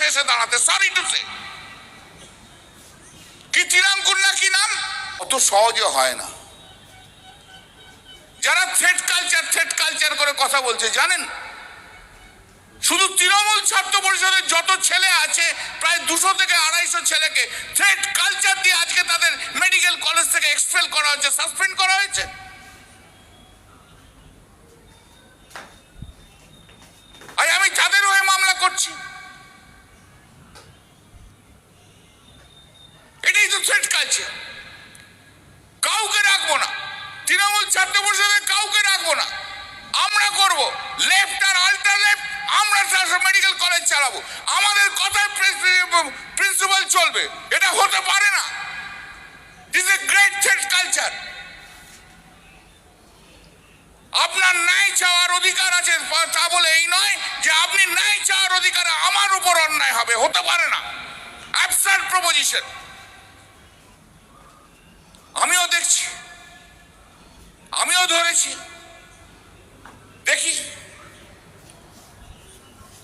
পাশে এসে দাঁড়াতে সরি টু সে কি তিরাঙ্কুর না কি নাম? অত সহজে হয় না। যারা থ্রেড কালচার থ্রেড কালচার করে কথা বলছে, জানেন? শুধু তৃণমূল ছাত্র পরিষদের যত ছেলে আছে, প্রায় দুশো থেকে আড়াইশো ছেলেকে থ্রেড কালচার দিয়ে আজকে তাদের মেডিকেল কলেজ থেকে এক্সপেল করা হয়েছে, সাসপেন্ড করা হয়েছে। আমি যাদের হয়ে মামলা করছি তো কালচার কাউকে রাখব না। তৃণমূল ছাত্র পরিষদের কাউকে রাখব না। আমরা করব। লেফট আর আল্ট্রা লেফট আমরা মেডিকেল কলেজ চালাবো। আমাদের কথায় প্রিন্সিপাল চলবে। এটা হতে পারে না। This a great threat culture আপনার ন্যায় চাওয়ার অধিকার আছে, তা বলে এই নয় যে আপনি ন্যায় চাওয়ার অধিকারে আমার উপর অন্যায় হবে, হতে পারে না। অ্যাবসার্ড প্রপোজিশন আমিও দেখছি ধরেছি দেখি।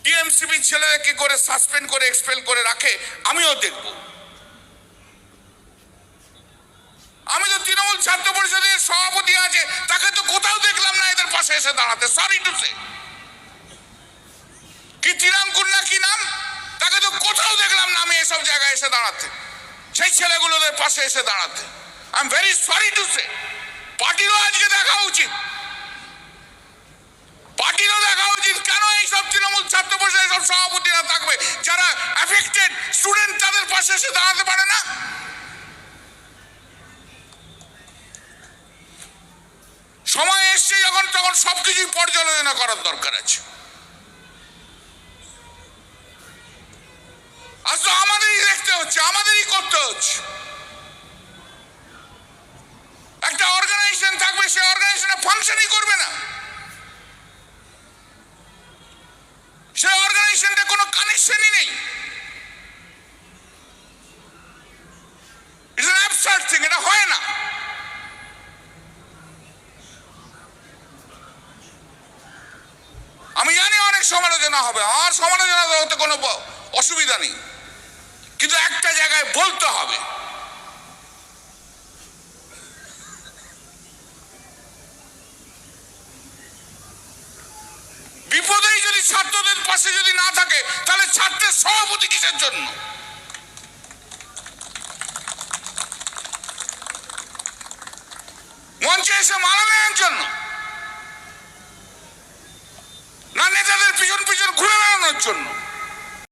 টিএমসিবি ছেলেদেরকে করে সাসপেন্ড করে এক্সপেল করে রাখে, আমিও দেখব। আমি তো তৃণমূল ছাত্র পরিষদের সভাপতি আছে, তাকে তো কোথাও দেখলাম না এদের পাশে এসে দাঁড়াতে। সরি টু সে কি তিরাঙ্কুর না কি নাম? তাকে তো কোথাও দেখলাম না আমি এসব জায়গায় এসে দাঁড়াতে। সেই ছেলেগুলোদের পাশে এসে দাঁড়াতে। I am very sorry to say পার্টিরও আজকে দেখা উচিত। পার্টিরও দেখা উচিত। কেন এইসব তৃণমূল ছাত্র পরিষদের সব সভাপতিরা থাকবে? যারা অ্যাফেক্টেড স্টুডেন্ট তাদের পাশে এসে দাঁড়াতে পারে না? সময় এসছে যখন তখন সবকিছুই পর্যালোচনা করার দরকার আছে। আজ তো আমাদেরই দেখতে হচ্ছে, আমাদেরই কানেকশনই নেই। এটা হয় না। আমি জানি অনেক সমালোচনা হবে, আর সমালোচনা হতে কোনো অসুবিধা নেই। কিন্তু একটা জায়গায় বলতে হবে বিপদেই যদি ছাত্রদের পাশে যদি না থাকে, তাহলে ছাত্রের সভাপতি কিসের জন্য? মঞ্চে এসে মারা নেওয়ার জন্য।